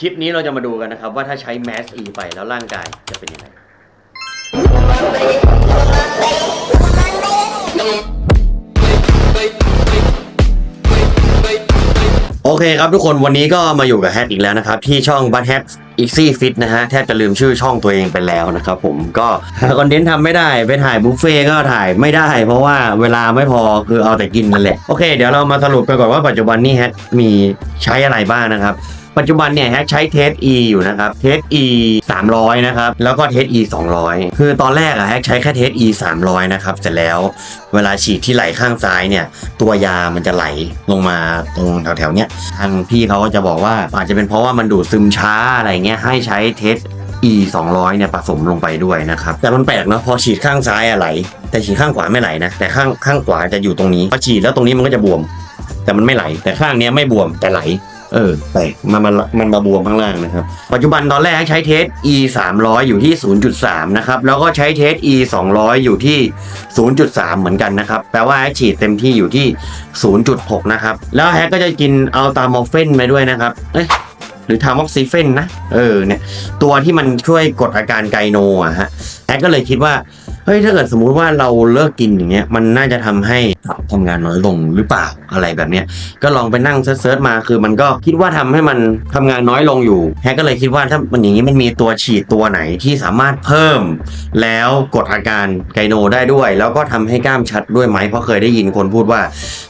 คลิปนี้เราจะมาดูกันนะครับ ว่าถ้าใช้แมส E ไปแล้วร่างกายจะเป็นยังไง โอเคครับทุกคนวันนี้ก็มาอยู่กับแฮทอีกแล้วนะครับ ที่ช่องบัตแฮทอีซี่ฟิตนะฮะ แทบจะลืมชื่อช่องตัวเองไปแล้วนะครับผมก็หาคอนเทนต์ทำไม่ได้ไปถ่ายบุฟเฟ่ก็ถ่ายไม่ได้ เพราะว่าเวลาไม่พอคือเอาแต่กินนั่นแหละ โอเค เดี๋ยวเรามาสรุปกันก่อนว่าปัจจุบันนี้แฮทมีใช้อะไรบ้างนะครับ ปัจจุบันเนี่ยแฮกใช้เทส E อยู่นะครับเทส E 300 นะครับ แล้วก็เทส E 200 คือตอนแรกอะแฮกใช้แค่เทส E 300 นะครับเสร็จแล้วเวลาฉีดที่ไหลข้างซ้ายเนี่ย ตัวยามันจะไหลลงมาตรงแถวๆเนี้ยทางพี่เขาก็จะบอกว่าอาจจะเป็นเพราะว่ามันดูดซึมช้าอะไรเงี้ยให้ใช้เทส E 200เนี่ยผสมลงไปด้วยนะครับ แต่มันแปลกเนาะพอฉีดข้างซ้ายอะไหล แต่ฉีดข้างขวาไม่ไหลนะ แต่ข้างข้างขวาจะอยู่ตรงนี้พอฉีดแล้วตรงนี้มันก็จะบวม แต่มันไม่ไหล แต่ข้างเนี้ยไม่บวมแต่ไหล เออแปลกมันมันมันมาบวมข้างล่างนะครับ ปัจจุบันตอนแรกใช้เทส e 300อยู่ที่ 0.3 นะครับ แล้วก็ใช้เทส e 200อยู่ที่ 0.3 เหมือนกันนะครับ แปลว่าฉีดเต็มที่อยู่ที่ 0.6 นะครับ แล้วแฮกก็จะกินอัลตามอร์เฟนไปด้วยนะครับ เอ้ยหรือทามอกซิเฟนนะ เออเนี่ย ตัวที่มันช่วยกดอาการไกโนอะฮะแฮกก็เลยคิดว่า เฮ้ย ถ้าเกิดสมมุติว่าเราเลิกกินอย่างเงี้ย มันน่าจะทำให้ ทำงานน้อยลงหรือเปล่าอะไรแบบเนี้ยก็ลองไปนั่งเซิร์ชมาคือมันก็คิดว่าทำให้มันทำงานน้อยลงอยู่แฮกก็เลยคิดว่าถ้ามันอย่างนี้มันมีตัวฉีดตัวไหนที่สามารถเพิ่ม แล้วกดอาการไกโนได้ด้วย แล้วก็ทำให้กล้ามชัดด้วยไหมเพราะเคยได้ยินคนพูดว่า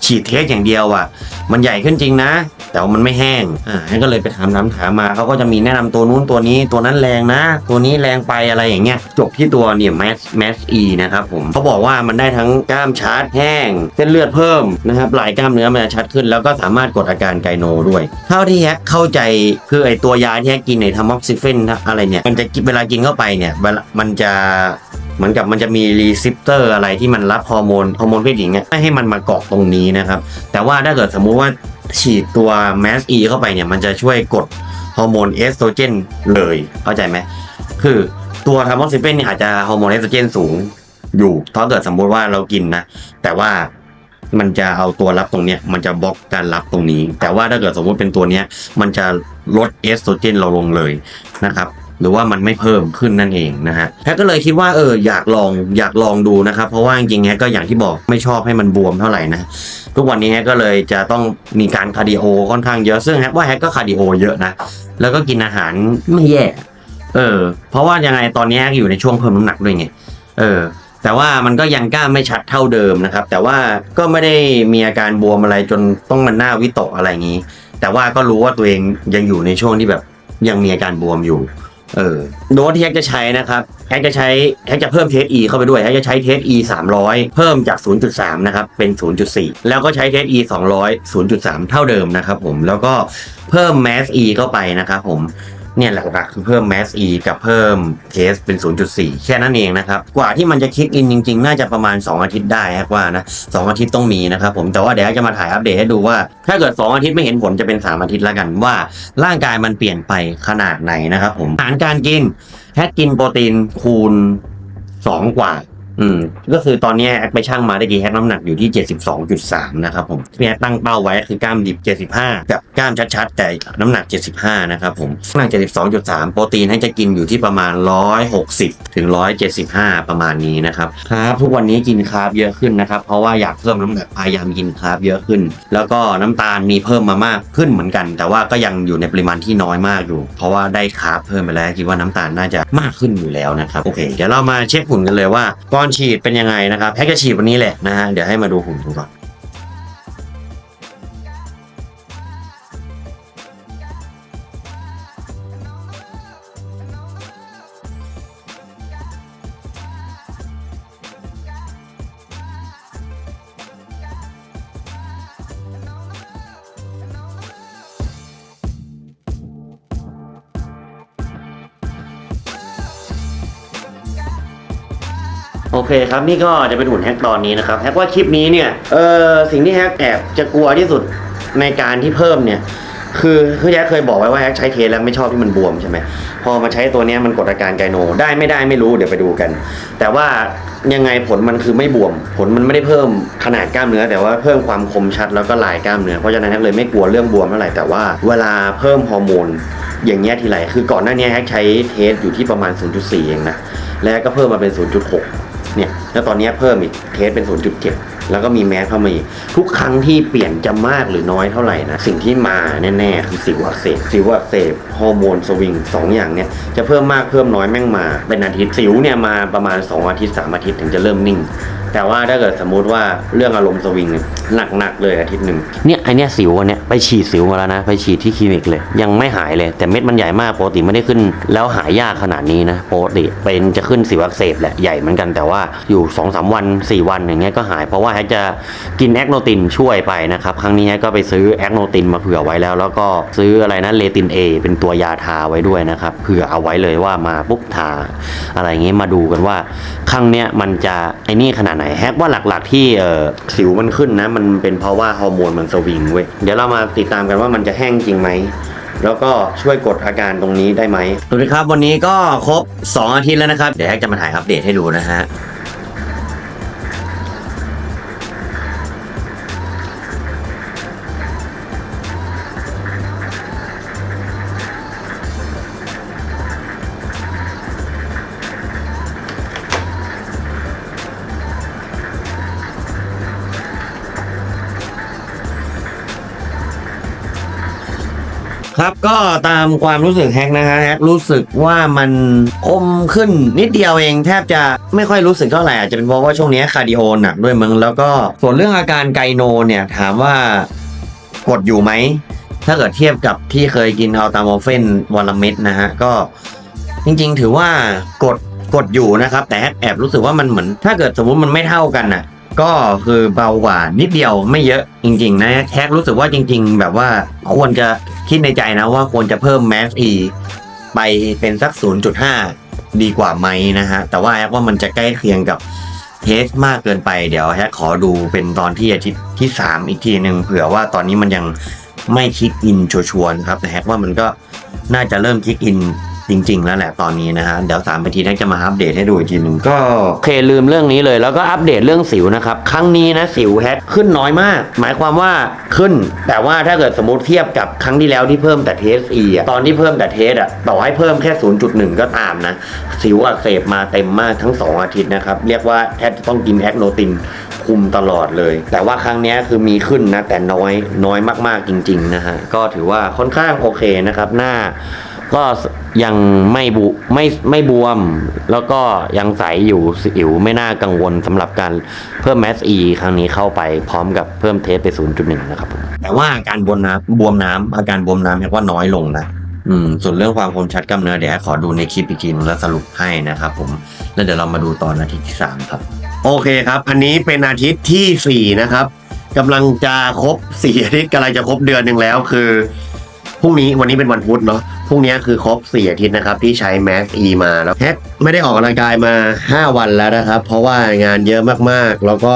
ฉีดเทสอย่างเดียวอะมันใหญ่ขึ้นจริงนะ แต่ว่ามันไม่แห้งอ่ากก็เลยไปถามน้ำถามมาเขาก็จะมีแนะนำตัวนู้นตัวนี้ตัวนั้นแรงนะ ตัวนี้แรงไปอะไรอย่างเงี้ยจบที่ตัวเนี่ยแมสแมสอีนะครับผมเขาบอกว่ามันได้ทั้งกล้ามชัดแห้งเส้นเลือดเพิ่มนะครับลายกล้ามเนื้อมันจะชัดขึ้น แล้วก็สามารถกดอาการไกโนด้วย เท่าที่แฮกเข้าใจคือไอตัวยาที่แฮกกินในทามอกซิเฟนอะไรเนี่ยมันจะกินเวลากินเข้าไปเนี่ยมันจะเหมือนกับมันจะมีรีเซพเตอร์อะไรที่มันรับฮอร์โมนฮอร์โมนเพศหญิงเนี่ยไม่ให้มันมาเกาะตรงนี้นะครับ แต่ว่าถ้าเกิดสมมุติว่า ฉีดตัวแมสอีเข้าไปเนี่ยมันจะช่วยกดฮอร์โมนเอสโตรเจนเลยเข้าใจไหมคือตัวทามอซิเฟนเนี่ยอาจจะฮอร์โมนเอสโตรเจนสูงอยู่ถ้าเกิดสมมุติว่าเรากินนะ แต่ว่ามันจะเอาตัวรับตรงเนี้ยมันจะบล็อกการรับตรงนี้ แต่ว่าถ้าเกิดสมมติเป็นตัวเนี้ยมันจะลดเอสโตรเจนเราลงเลยนะครับ หรือว่ามันไม่เพิ่มขึ้นนั่นเองนะฮะแฮกก็เลยคิดว่าเอออยากลองอยากลองดูนะครับเพราะว่าจริงๆแฮกก็อย่างที่บอกไม่ชอบให้มันบวมเท่าไหร่นะทุกวันนี้แฮกก็เลยจะต้องมีการคาร์ดิโอค่อนข้างเยอะซึ่งแฮกว่าแฮกก็คาร์ดิโอเยอะนะแล้วก็กินอาหารไม่แย่เออ เพราะว่ายังไงตอนนี้แฮกอยู่ในช่วงเพิ่มน้ำหนักด้วยไงเออแต่ว่ามันก็ยังกล้าไม่ชัดเท่าเดิมนะครับ แต่ว่าก็ไม่ได้มีอาการบวมอะไรจนต้องมันหน่าวิตกอะไรอย่างนี้ แต่ว่าก็รู้ว่าตัวเองยังอยู่ในช่วงที่แบบยังมีอาการบวมอยู่ เออโน้ตที่แฮกจะใช้นะครับแฮกจะใช้แฮกจะเพิ่มเทสอีเข้าไปด้วยแฮกจะใช้เทสอีสามร้อยเพิ่มจาก 0.3 นะครับ เป็น 0.4 แล้วก็ใช้เทสอีสองร้อย0.3 เท่าเดิมนะครับผมแล้วก็เพิ่มแมสอีเข้าไปนะครับผม เนี่ยหลักๆคือเพิ่ม Mass E กับเพิ่มเทสเป็น 0.4 แค่นั้นเองนะครับ กว่าที่มันจะคิกอินจริง ๆ น่าจะประมาณ 2 อาทิตย์ได้ฮะว่านะ2อาทิตย์ต้องมีนะครับผมแต่ว่าเดี๋ยวจะมาถ่ายอัปเดตให้ดูว่า ถ้าเกิด 2 อาทิตย์ไม่เห็นผลจะเป็น 3 อาทิตย์แล้วกันว่า ร่างกายมันเปลี่ยนไปขนาดไหนนะครับผมอาหารการกินแฮกกินโปรตีนคูณ 2 กว่า อืม ก็คือตอนนี้แอคไปช่างมาได้กี่แฮกน้ำหนักอยู่ที่ 72.3 นะครับผมพี่แอคตั้งเป้าไว้คือกล้ามดิบ 75กับกล้ามชัดๆ แต่น้ำหนัก 75 นะครับผมน้ำหนัก 72.3 โปรตีนให้จะกินอยู่ที่ประมาณ 160 ถึง 175 ประมาณนี้นะครับครับทุกวันนี้กินคาร์บเยอะขึ้นนะครับ เพราะว่าอยากเพิ่มน้ำหนักพยายามกินคาร์บเยอะขึ้น แล้วก็น้ำตาลมีเพิ่มมามากขึ้นเหมือนกัน แต่ว่าก็ยังอยู่ในปริมาณที่น้อยมากอยู่ เพราะว่าได้คาร์บเพิ่มไปแล้วคิดว่าน้ำตาลน่าจะมากขึ้นอยู่แล้วนะครับโอเคเดี๋ยวเรามาเช็คหุ่นกันเลยว่าก่อนฉีดเป็นยังไงนะครับแพ็กจะฉีดวันนี้แหละนะฮะเดี๋ยวให้มาดูหุ่นดูก่อน โอเคครับนี่ก็จะเป็นหุ่นแฮกตอนนี้นะครับแฮกว่าคลิปนี้เนี่ยเออสิ่งที่แฮกแอบจะกลัวที่สุดในการที่เพิ่มเนี่ยคือคือแฮกเคยบอกไว้ว่าแฮกใช้เทสแล้วไม่ชอบที่มันบวมใช่ไหมพอมาใช้ตัวนี้มันกดอาการไกโน ได้ไม่ได้ไม่รู้เดี๋ยวไปดูกัน แต่ว่ายังไงผลมันคือไม่บวม ผลมันไม่ได้เพิ่มขนาดกล้ามเนื้อ แต่ว่าเพิ่มความคมชัดแล้วก็ลายกล้ามเนื้อเพราะฉะนั้นแฮกเลยไม่กลัวเรื่องบวมเท่าไหร่แต่ว่าเวลาเพิ่มฮอร์โมนอย่างเงี้ยทีไรคือก่อนหน้านี้แฮกใช้เทสอยู่ที่ประมาณ 0.4 เองนะแล้วก็เพิ่มมาเป็น 0.6 เนี่ยแล้วตอนนี้เพิ่มอีกเทสเป็น 0.7 แล้วก็มีแมสเข้ามาอีกทุกครั้งที่เปลี่ยนจะมากหรือน้อยเท่าไหร่นะ สิ่งที่มาแน่ๆ คือสิวอักเสบสิวอักเสบฮอร์โมนสวิงสองอย่างเนี่ยจะเพิ่มมากเพิ่มน้อยแม่งมา เป็นอาทิตย์สิวเนี่ยมาประมาณ 2 อาทิตย์ 3 อาทิตย์ถึงจะเริ่มนิ่งแต่ว่าถ้าเกิดสมมุติว่าเรื่องอารมณ์สวิงเนี่ยหนักๆเลยอาทิตย์หนึ่งเนี่ยไอเนี้ยสิวอันเนี้ย ไปฉีดสิวมาแล้วนะ ไปฉีดที่คลินิกเลย ยังไม่หายเลย แต่เม็ดมันใหญ่มากปกติไม่ได้ขึ้น แล้วหายยากขนาดนี้นะปกติเป็นจะขึ้นสิวอักเสบแหละใหญ่เหมือนกันแต่ว่าอยู่2อสวัน 4 วันอย่างเงี้ยก็หาย เพราะว่าแฮจะกินแอคโนตินช่วยไปนะครับครั้งนี้แฮก็ไปซื้อแอคโนตินมาเผื่อไว้แล้ว แล้วก็ซื้ออะไรนะเลตินเอเป็นตัวยาทาไว้ด้วยนะครับเผื่อเอาไว้เลยว่ามาปุ๊บทาอะไรอย่างงี้มาดูกันว่าครั้งเนี้ยมันจะไอ้นี่ขนาดไหนแฮกว่าหลักๆที่สิวมันขึ้นนะมันเป็นเพราะว่าฮอร์โมนมันสวิงเว้ยเดี๋ยวเรามาติดตามกันว่ามันจะแห้งจริงไหม แล้วก็ช่วยกดอาการตรงนี้ได้ไหมสวัสดีครับ วันนี้ก็ครบ 2 อาทิตย์แล้วนะครับ เดี๋ยวแฮกจะมาถ่ายอัปเดตให้ดูนะฮะ ครับก็ตามความรู้สึกแฮกนะฮะแฮกรู้สึกว่ามันคมขึ้นนิดเดียวเองแทบจะไม่ค่อยรู้สึกเท่าไหร่อาจจะเป็นเพราะว่าช่วงนี้คาร์ดิโอหนักด้วยมึงแล้วก็ส่วนเรื่องอาการไกโนเนี่ยถามว่ากดอยู่ไหม ถ้าเกิดเทียบกับที่เคยกินอัลตามอร์เฟนวันละเม็ดนะฮะ ก็จริงๆ ถือว่ากดกดอยู่นะครับ แต่แฮกแอบรู้สึกว่ามันเหมือน ถ้าเกิดสมมุติมันไม่เท่ากันน่ะ ก็คือเบากว่านิดเดียวไม่เยอะจริง ๆ นะแฮกรู้สึกว่าจริง ๆ แบบว่าควรจะคิดในใจนะว่าควรจะเพิ่มแมสอีไปเป็นสัก 0.5 ดีกว่าไหมนะฮะ แต่ว่าแฮกว่ามันจะใกล้เคียงกับเทสมากเกินไปเดี๋ยวแฮกขอดูเป็นตอนที่อาทิตย์ที่ 3 อีกทีหนึ่งเผื่อว่าตอนนี้มันยังไม่คิกอินชัวร์ๆนครับแต่แฮกว่ามันก็น่าจะเริ่มคิกอิน จริง ๆ แล้วแหละตอนนี้นะฮะเดี๋ยวสามนาทีแท็กจะมาอัปเดตให้ดูอีกทีหนึ่งก็โอเคลืมเรื่องนี้เลยแล้วก็อัปเดตเรื่องสิวนะครับครั้งนี้นะสิวแฮกขึ้นน้อยมาก หมายความว่าขึ้น แต่ว่าถ้าเกิดสมมติเทียบกับครั้งที่แล้วที่เพิ่มแต่เทสอีอะตอนที่เพิ่มแต่เทสอะต่อให้เพิ่มแค่ 0.1 ก็ตามนะ สิวอักเสบมาเต็มมากทั้ง 2 อาทิตย์นะครับ เรียกว่าแทบจะต้องกินแอคโนตินคุมตลอดเลย แต่ว่าครั้งนี้คือมีขึ้นนะแต่น้อยน้อยมากๆจริง ๆ นะฮะก็ถือว่าค่อนข้างโอเคนะครับหน้า ก็ยังไม่บุไม่ไม่บวม แล้วก็ยังใสอยู่สิวไม่น่ากังวลสำหรับการเพิ่มแมสอีครั้งนี้เข้าไปพร้อมกับเพิ่มเทสไป 0.1 นะครับผมแต่ว่าอาการบวมน้ำบวมน้ำอาการบวมน้ำแค่ว่าน้อยลงนะอืมส่วนเรื่องความคมชัดกล้ามเนื้อเดี๋ยวขอดูในคลิปอีกทีนึงแล้วสรุปให้นะครับผมแล้วเดี๋ยวเรามาดูตอนอาทิตย์ที่ 3 ครับ โอเคครับ อันนี้เป็นอาทิตย์ที่ 4 นะครับกำลังจะครบ4อาทิตย์กำลังจะครบเดือนหนึ่งแล้วคือ พรุ่งนี้วันนี้เป็นวันพุธเนาะพรุ่งนี้คือครบ4อาทิตย์นะครับที่ใช้แมสอีมาแล้วแฮกไม่ได้ออกกำลังกายมา 5 วันแล้วนะครับ เพราะว่างานเยอะมากๆ แล้วก็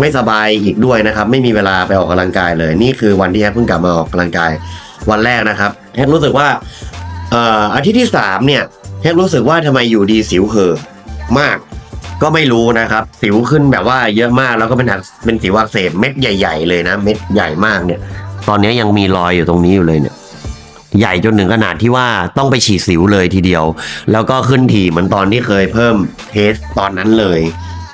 ไม่สบายอีกด้วยนะครับ ไม่มีเวลาไปออกกำลังกายเลย นี่คือวันที่แฮกเพิ่งกลับมาออกกำลังกายวันแรกนะครับแฮกรู้สึกว่าเอ่ออาทิตย์ที่ 3 เนี่ยแฮกรู้สึกว่าทำไมอยู่ดีสิวเหอมากก็ไม่รู้นะครับ สิวขึ้นแบบว่าเยอะมากแล้วก็เป็นอักเป็นสิวอักเสบเม็ดใหญ่ ๆ เลยนะ เม็ดใหญ่มากเนี่ย ตอนนี้ยังมีรอยอยู่ตรงนี้อยู่เลยเนี่ย ใหญ่จนถึงขนาดที่ว่าต้องไปฉีดสิวเลยทีเดียว แล้วก็ขึ้นถี่เหมือนตอนที่เคยเพิ่มเทสตอนนั้นเลย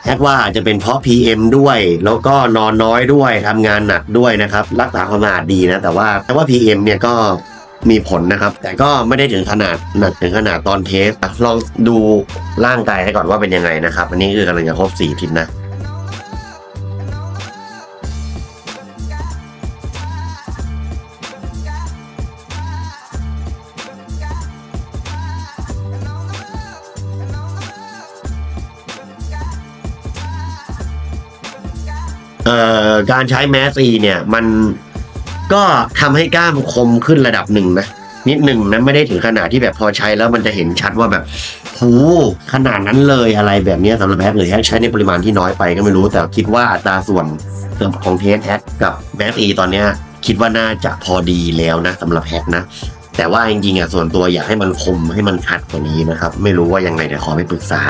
แอดว่าอาจจะเป็นเพราะ PM ด้วย แล้วก็นอนน้อยด้วยทำงานหนักด้วยนะครับ รักษาความสะอาดดีนะ แต่ว่าแต่ว่า PM เนี่ยก็มีผลนะครับ แต่ก็ไม่ได้ถึงขนาดหนักถึงขนาดตอนเทสลองดูร่างกายให้ก่อนว่าเป็นยังไงนะครับ อันนี้คือกำลังจะครบสี่อาทิตย์นะ การใช้แมสซีเนี่ยมันก็ทำให้กล้ามคมขึ้นระดับหนึ่งนะนิดหนึ่งนะไม่ได้ถึงขนาดที่แบบพอใช้แล้วมันจะเห็นชัดว่าแบบโหขนาดนั้นเลยอะไรแบบนี้สำหรับแฮกเลยแฮกใช้ในปริมาณที่น้อยไปก็ไม่รู้ แต่คิดว่าอัตราส่วนของเทสแฮกกับแมสซีตอนเนี้ยคิดว่าน่าจะพอดีแล้วนะสำหรับแฮกนะแต่ว่าจริงๆอะส่วนตัวอยากให้มันคมให้มันชัดกว่านี้นะครับ ไม่รู้ว่ายังไงเดี๋ยวขอไปปรึกษา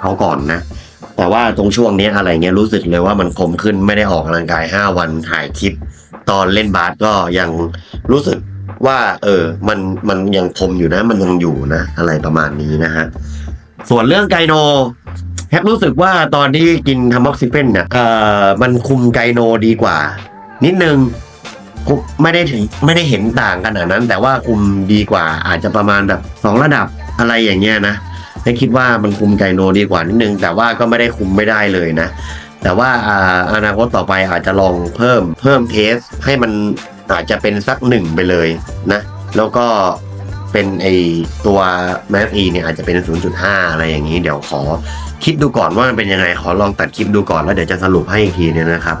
เขาก่อนนะ แต่ว่าตรงช่วงนี้อะไรเงี้ยรู้สึกเลยว่ามันคมขึ้นไม่ได้ออกกำลังกาย5วันถ่ายคลิป ตอนเล่นบาสก็ยังรู้สึกว่า เออ มันมันยังคมอยู่นะ มันยังอยู่นะ อะไรประมาณนี้นะฮะส่วนเรื่องไกโนแฮกรู้สึกว่าตอนที่กินทามอกซิเฟนเนี่ยเอ่อมันคุมไกโนดีกว่า นิดนึงไม่ได้ถึงไม่ได้เห็นต่างขนาดนั้น แต่ว่าคุมดีกว่าอาจจะประมาณแบบสองระดับอะไรอย่างเงี้ยนะ แฮกคิดว่ามันคุมไกโนดีกว่านิดนึง แต่ว่าก็ไม่ได้คุมไม่ได้เลยนะ แต่ว่าอนาคตต่อไปอาจจะลองเพิ่มเพิ่มเทสให้มันอาจจะเป็นสักหนึ่งไปเลยนะ แล้วก็เป็นไอตัว m a ีเนี่ยอาจจะเป็น 0.5 อะไรอย่างนี้ เดี๋ยวขอคิดดูก่อนว่ามันเป็นยังไง ขอลองตัดคลิปดูก่อนแล้วเดี๋ยวจะสรุปให้อีกทีนึงนะครับ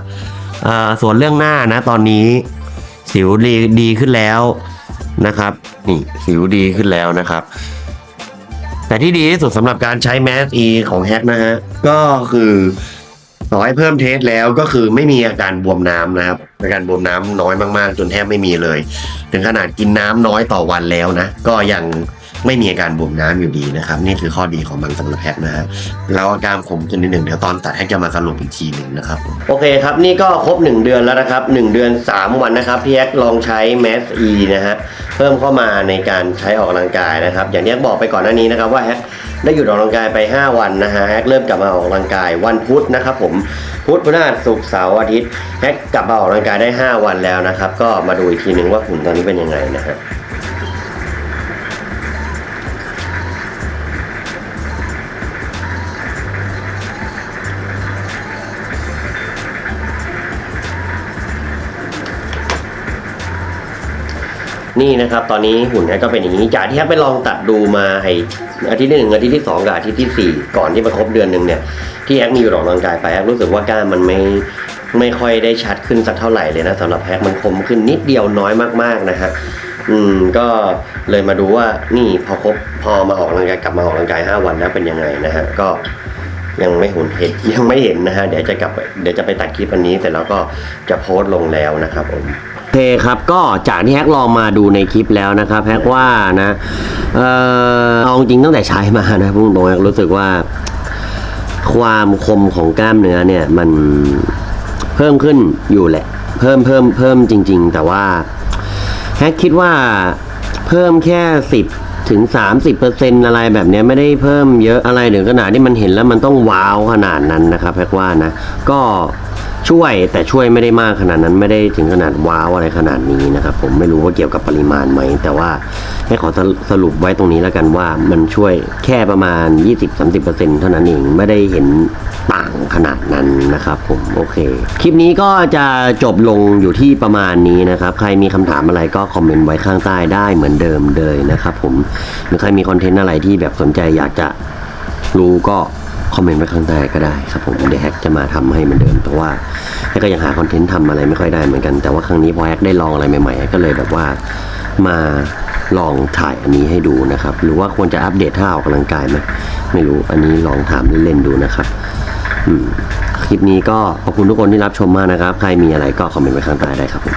ส่วนเรื่องหน้านะตอนนี้ สิวดีดีขึ้นแล้วนะครับ นี่สิวดีขึ้นแล้วนะครับ แต่ที่ดีที่สุดสำหรับการใช้ m a ีของแฮกนะฮะ ก็คือต่อให้เพิ่มเทสแล้วก็คือไม่มีอาการบวมน้ำนะครับ อาการบวมน้ำน้อยมากๆ จนแทบไม่มีเลย ถึงขนาดกินน้ำน้อยต่อวันแล้วนะ ก็ยัง ไม่มีอาการบวมน้ำอยู่ดีนะครับ นี่คือข้อดีของมันสำหรับแฮกนะฮะแล้วอาการขมขึ้นนิดหนึ่งเดี๋ยวตอนตัดแฮกจะมาสรุปอีกทีหนึ่งนะครับ โอเคครับ นี่ก็ครบ 1 เดือนแล้วนะครับ 1 เดือน 3 วันนะครับพี่แฮกลองใช้ m a s E นะฮะเพิ่มเข้ามาในการใช้ออกกำลังกายนะครับ อย่างที่แฮกบอกไปก่อนหน้านี้นะครับว่าแฮกได้หยุดออกกำลังกายไป 5 วันนะฮะแฮกเริ่มกลับมาออกกำลังกายวันพุธนะครับผมพุธพฤหัสศุกร์เสาร์อาทิตย์แฮกกลับมาออกกำลังกายได้ 5 วันแล้วนะครับ ก็มาดูอีกทีหนึ่งว่าหุ่นตอนนี้เป็นยังไงนะฮะ นี่นะครับตอนนี้หุ่นแกก็เป็นอย่างนี้จากที่แฮกไปลองตัดดูมาไออาทิตย์ที่หนึ่งอาทิตย์ที่สองกับอาทิตย์ที่สี่ก่อนที่มาครบเดือนหนึ่งเนี่ยที่แฮกมีอยู่ออกกำลังกายไปแฮกรู้สึกว่ากล้ามมันไม่ไม่ค่อยได้ชัดขึ้นสักเท่าไหร่เลยนะสำหรับแฮกมันคมขึ้นนิดเดียวน้อยมากๆนะฮะอืมก็เลยมาดูว่านี่พอครบพอมาออกกำลังกายกลับมาออกกำลังกาย5วันแล้วเป็นยังไงนะฮะก็ยังไม่หุ่นเห็นยังไม่เห็นนะฮะเดี๋ยวจะกลับเดี๋ยวจะไปตัดคลิปอันนี้แต่แล้วก็จะโพสต์ลงแล้วนะครับผม โอเคครับก็จากที่แฮกลองมาดูในคลิปแล้วนะครับแฮกว่านะเออเอาจริงตั้งแต่ใช้มานะพุ่งตรงแฮกรู้สึกว่า ความคมของกล้ามเนื้อเนี่ยมันเพิ่มขึ้นอยู่แหละ เพิ่มเพิ่มเพิ่มจริง ๆ แต่ว่าแฮกคิดว่าเพิ่มแค่สิบถึง 30%อะไรแบบนี้ไม่ได้เพิ่มเยอะอะไรถึงขนาดที่มันเห็นแล้วมันต้องว้าวขนาดนั้นนะครับแฮกว่านะ ก็ ช่วยแต่ช่วยไม่ได้มากขนาดนั้นไม่ได้ถึงขนาดว้าวอะไรขนาดนี้นะครับ ผมไม่รู้ว่าเกี่ยวกับปริมาณไหม แต่ว่าให้ขอสรุปไว้ตรงนี้แล้วกันว่ามันช่วยแค่ประมาณ 20-30%เท่านั้นเองไม่ได้เห็นต่างขนาดนั้นนะครับ ผมโอเค คลิปนี้ก็จะจบลงอยู่ที่ประมาณนี้นะครับ ใครมีคำถามอะไรก็คอมเมนต์ไว้ข้างใต้ได้เหมือนเดิมเลยนะครับ ผมหรือใครมีคอนเทนต์อะไรที่แบบสนใจอยากจะรู้ก็ คอมเมนต์ไว้ข้างใต้ก็ได้ครับผมเดี๋ยวแฮกจะมาทำให้เหมือนเดิมแต่ว่าแฮกก็ยังหาคอนเทนต์ทำอะไรไม่ค่อยได้เหมือนกันแต่ว่าครั้งนี้พอแฮกได้ลองอะไรใหม่ๆกก็เลยแบบว่ามาลองถ่ายอันนี้ให้ดูนะครับ หรือว่าควรจะอัปเดตท่าออกกำลังกายไหมไม่รู้อันนี้ลองถามเล่นๆดูนะครับอืมคลิปนี้ก็ขอบคุณทุกคนที่รับชมมากนะครับ ใครมีอะไรก็คอมเมนต์ไว้ข้างใต้ได้ครับผม